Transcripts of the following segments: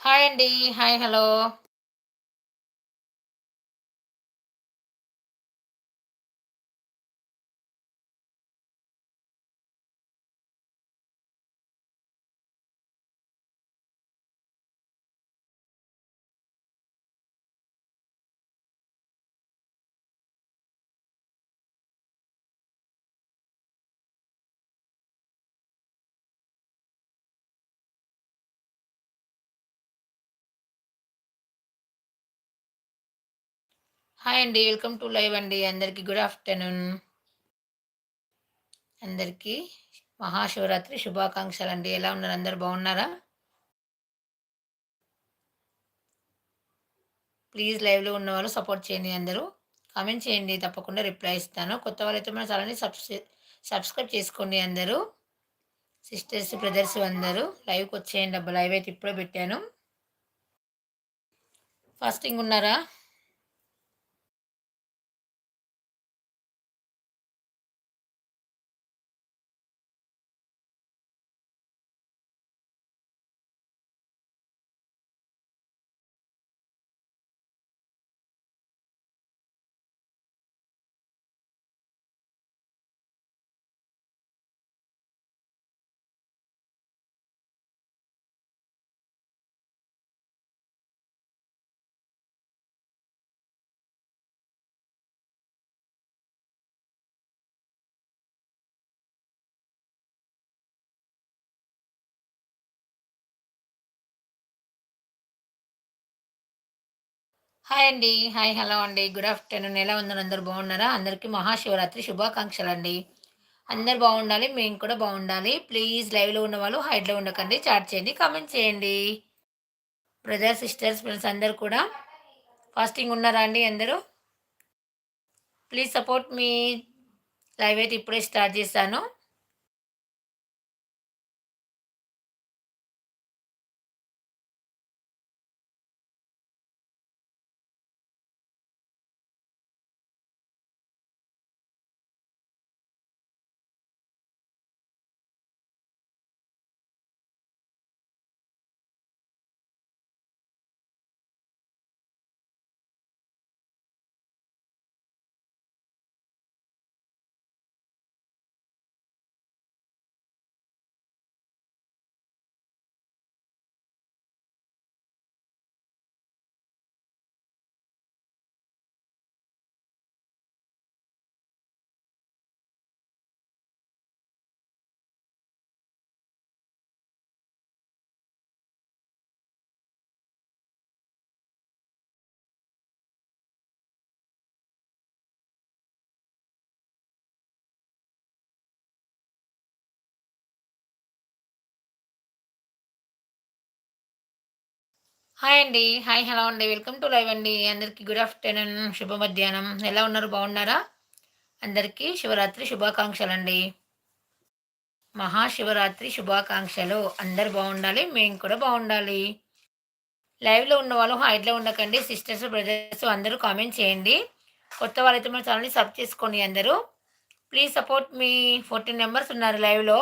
Hi అండి. Hi. Hello. Hi అండి. Welcome to live అండి. అందరికీ గుడ్ ఆఫ్టర్‌నూన్. అందరికీ మహాశివరాత్రి శుభాకాంక్షలండి. ఎలా ఉన్నారు? అందరూ బాగున్నారా? ప్లీజ్ లైవ్‌లో ఉన్నవాళ్ళు సపోర్ట్ చేయండి అందరూ. కామెంట్ చేయండి. తప్పకుండా రిప్లై ఇస్తాను. కొత్త వాళ్ళైతే మన ఛానల్‌ని సబ్స్క్రై సబ్స్క్రైబ్ చేసుకోండి అందరూ. సిస్టర్స్, బ్రదర్స్ అందరూ లైవ్‌కి వచ్చేయండి అబ్బా! లైవ్ అయితే ఇప్పుడే పెట్టాను. ఫాస్టింగ్ ఉన్నారా? హాయ్ అండి. హాయ్. హలో అండి. Good afternoon. ఎలా ఉన్నారు? అందరు బాగున్నారా? అందరికీ మహాశివరాత్రి శుభాకాంక్షలండి. అందరు బాగుండాలి. మేము కూడా బాగుండాలి. ప్లీజ్ లైవ్‌లో ఉన్నవాళ్ళు హైడ్‌లో ఉండకండి. చాట్ చేయండి. కామెంట్ చేయండి. బ్రదర్స్, సిస్టర్స్, ఫ్రెండ్స్ అందరూ కూడా ఫాస్టింగ్ ఉన్నారా అండి అందరూ? Please support me. లైవ్ అయితే ఇప్పుడే స్టార్ట్ చేశాను. హాయ్ అండి. హాయ్. హలో అండి. వెల్కమ్ టు లైవ్ అండి. అందరికీ గుడ్ ఆఫ్టర్‌నూన్. శుభ మధ్యాహ్నం. ఎలా ఉన్నారు? బాగున్నారా? అందరికీ శివరాత్రి శుభాకాంక్షలు అండి మహాశివరాత్రి శుభాకాంక్షలు. అందరు బాగుండాలి. మేము కూడా బాగుండాలి. లైవ్‌లో ఉన్నవాళ్ళు హైడ్‌లో ఉండకండి. సిస్టర్స్, బ్రదర్స్ అందరూ కామెంట్ చేయండి. కొత్త వాళ్ళైతే మన ఛానల్‌ని సబ్ చేసుకోండి అందరూ. Please support me. 14 మెంబర్స్ ఉన్నారు లైవ్‌లో.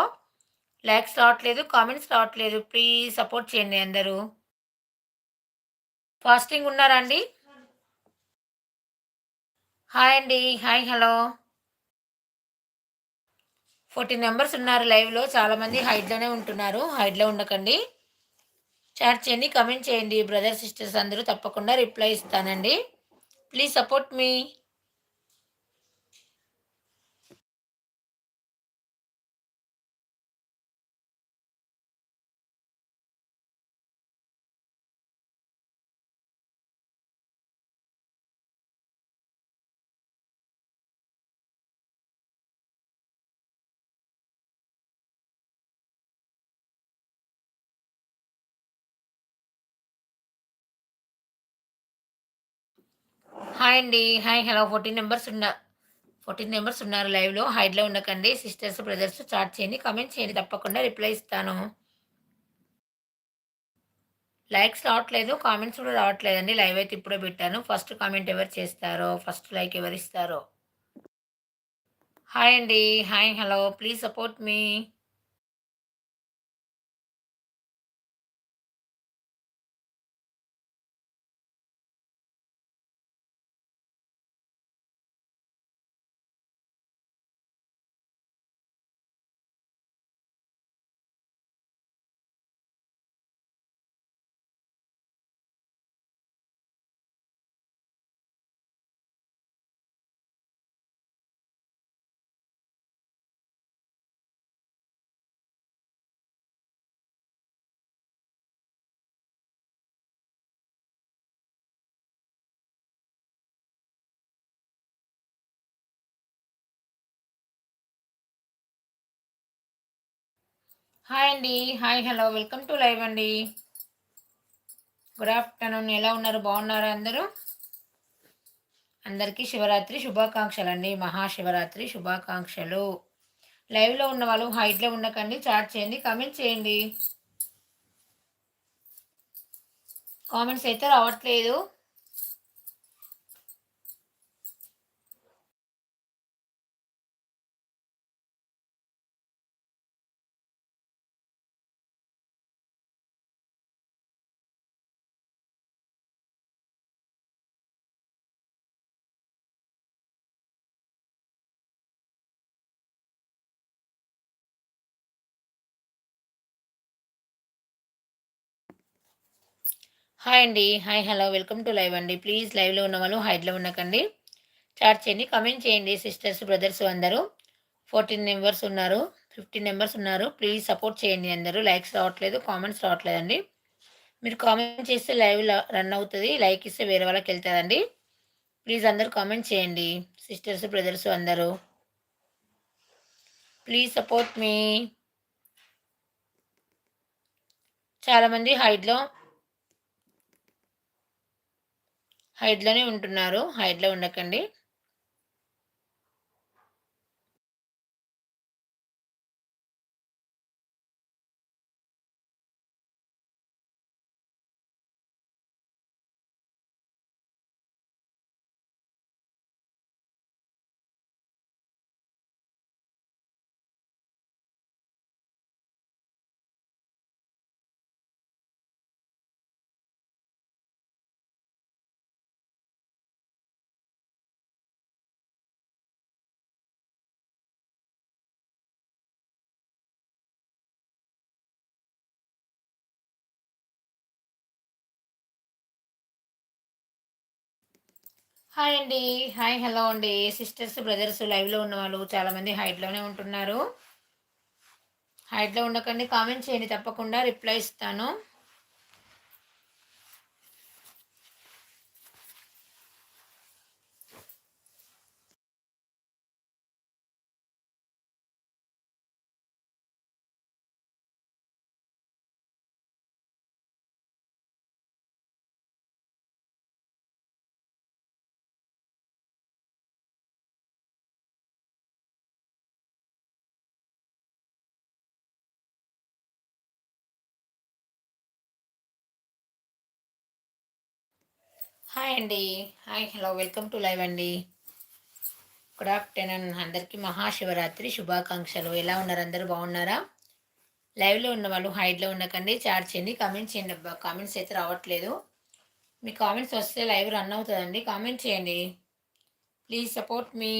లైక్స్ రావట్లేదు. కామెంట్స్ రావట్లేదు. ప్లీజ్ సపోర్ట్ చేయండి అందరూ. ఫాస్టింగ్ ఉన్నారా అండి? హాయ్ అండి. హాయ్. హలో. 14 మెంబర్స్ ఉన్నారు లైవ్‌లో. చాలామంది హైడ్‌లోనే ఉంటున్నారు. హైడ్‌లో ఉండకండి. చాట్ చేయండి. కమెంట్ చేయండి. బ్రదర్ సిస్టర్స్ అందరూ తప్పకుండా రిప్లై ఇస్తానండి. Please support me. హాయ్ అండి. హాయ్. హలో. 14 మెంబర్స్ ఉన్న ఫోర్టీన్ నెంబర్స్ ఉన్నారు లైవ్‌లో. హైడ్‌లో ఉండకండి. సిస్టర్స్, బ్రదర్స్ చాట్ చేయండి. కామెంట్ చేయండి. తప్పకుండా రిప్లై ఇస్తాను. లైక్స్ రావట్లేదు. కామెంట్స్ కూడా రావట్లేదండి. లైవ్ అయితే ఇప్పుడే పెట్టాను. ఫస్ట్ కామెంట్ ఎవరు చేస్తారో, ఫస్ట్ లైక్ ఎవరిస్తారో. హాయ్ అండి. Hi. Hello. Please support me. Hi అండి. Hi hello. Welcome to live అండి. Good afternoon. ఎలా ఉన్నారు? బాగున్నారా అందరూ? అందరికీ శివరాత్రి శుభాకాంక్షలు అండి మహాశివరాత్రి శుభాకాంక్షలు. లైవ్లో ఉన్న వాళ్ళు హైట్లో ఉండకండి చాట్ చేయండి కామెంట్ చేయండి. కామెంట్స్ అయితే రావట్లేదు. హాయ్ అండి hi hello welcome to live అండి ప్లీజ్ లైవ్లో ఉన్న వాళ్ళు హైడ్లో ఉండకండి. చాట్ చేయండి కమెంట్ చేయండి సిస్టర్స్ బ్రదర్స్ అందరూ. ఫోర్టీన్ మెంబర్స్ ఉన్నారు ఫిఫ్టీన్ మెంబర్స్ ఉన్నారు. ప్లీజ్ సపోర్ట్ చేయండి అందరూ. లైక్స్ రావట్లేదు కామెంట్స్ రావట్లేదండి. మీరు కామెంట్ చేస్తే లైవ్ రన్ అవుతుంది లైక్ ఇస్తే వేరే వాళ్ళకి వెళ్తుందండి. ప్లీజ్ అందరూ కామెంట్ చేయండి సిస్టర్స్ బ్రదర్స్ అందరూ. ప్లీజ్ సపోర్ట్ మీ చాలామంది హైడ్లో హైడ్లోనే ఉంటున్నారు. హైడ్లో ఉండకండి. హాయ్ అండి. హాయ్ హలో అండి. సిస్టర్స్ బ్రదర్స్ లైవ్లో ఉన్న వాళ్ళు చాలామంది హైట్లోనే ఉంటున్నారు. హైట్లో ఉండకండి కామెంట్ చేయండి తప్పకుండా రిప్లై ఇస్తాను. హాయ్ అండి. Hi hello welcome to live అండి. Good afternoon. అందరికీ మహాశివరాత్రి శుభాకాంక్షలు. ఎలా ఉన్నారు? అందరూ బాగున్నారా? లైవ్లో ఉన్న వాళ్ళు హైడ్లో ఉండకండి చాట్ చేయండి కామెంట్ చేయండి అబ్బా. కామెంట్స్ అయితే రావట్లేదు. మీ కామెంట్స్ వస్తే లైవ్ రన్ అవుతుందండి. కామెంట్ చేయండి. Please support me.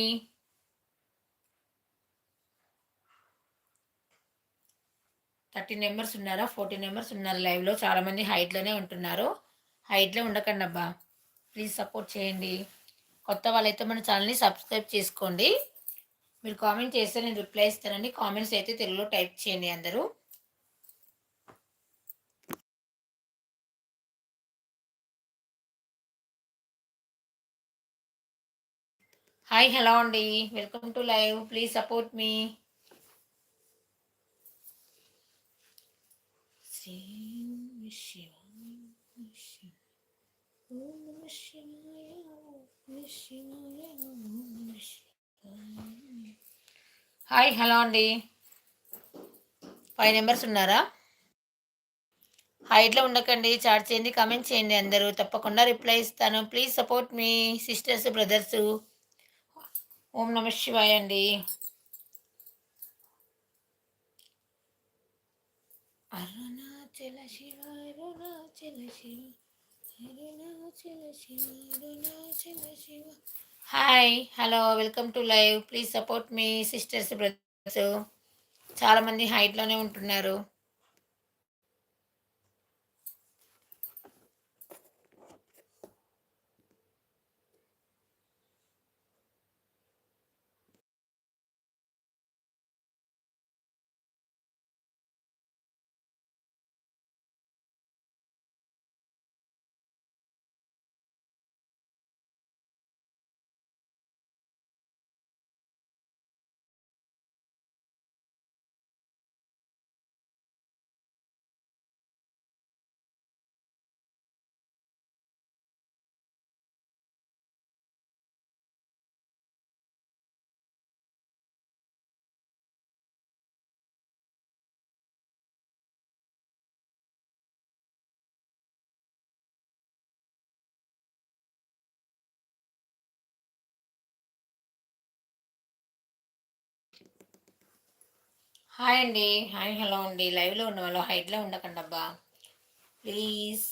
Thirteen members ఉన్నారా? ఫోర్టీన్ మెంబర్స్ ఉన్నారు లైవ్లో. చాలామంది హైట్లోనే ఉంటున్నారు. హైట్లో ఉండకండి అబ్బా. ప్లీజ్ సపోర్ట్ చేయండి. కొత్త వాళ్ళైతే మన ఛానల్ని సబ్స్క్రైబ్ చేసుకోండి. మీరు కామెంట్ చేస్తే నేను రిప్లై ఇస్తానండి. కామెంట్స్ అయితే తెలుగులో టైప్ చేయండి అందరూ. హాయ్ హలో అండి. Welcome to live. Please support me. Sri Shiva hi hello అండి. ఫైవ్ నెంబర్స్ ఉన్నారా? హైట్లో ఉండకండి చాట్ చేయండి కామెంట్ చేయండి అందరూ. తప్పకుండా రిప్లై ఇస్తాను. Please support me sisters brothers. ఓం నమ శివాయ అండి. Arunachala Shiva Arunachala Shiva. Hi hello welcome to live please support me sisters brothers చాలామంది హైట్లోనే ఉంటున్నారు హాయ్ అండి. హాయ్ హలో అండి. లైవ్లో ఉన్న వాళ్ళు హైట్లో ఉండకండి అబ్బా. ప్లీజ్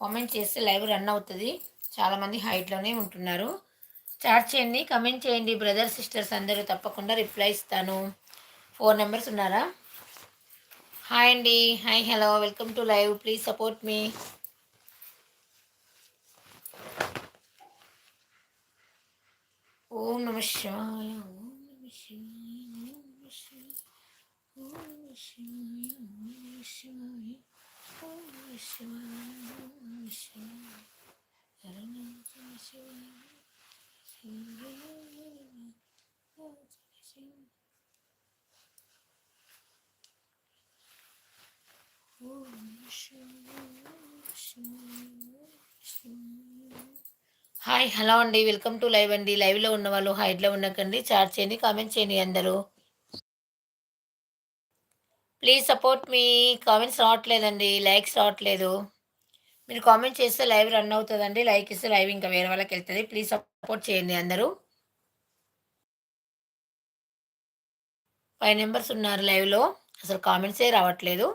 కామెంట్ చేస్తే లైవ్ రన్ అవుతుంది. చాలామంది హైట్లోనే ఉంటున్నారు. చాట్ చేయండి కమెంట్ చేయండి. బ్రదర్ సిస్టర్స్ అందరూ తప్పకుండా రిప్లై ఇస్తాను. ఫోర్ నెంబర్స్ ఉన్నారా? హాయ్ అండి. Hi hello. Welcome to live. Please support me. ఓం నమ శివాయ. ఓం నమ శివాయ. హాయ్ హలో అండి. వెల్కమ్ టు లైవ్ అండి. లైవ్లో ఉన్న వాళ్ళు హైట్లో ఉండకండి చాట్ చేయండి కామెంట్ చేయండి అందరూ. ప్లీజ్ సపోర్ట్ మీ కామెంట్స్ రావట్లేదండి. లైక్స్ రావట్లేదు. మీరు కామెంట్ చేస్తే లైవ్ రన్ అవుతుందండి. లైక్ ఇస్తే లైవ్ ఇంకా వేరే వాళ్ళకి వెళ్తుంది. ప్లీజ్ సపోర్ట్ చేయండి అందరూ. ఫైవ్ నెంబర్స్ ఉన్నారు లైవ్లో అసలు కామెంట్సే రావట్లేదు.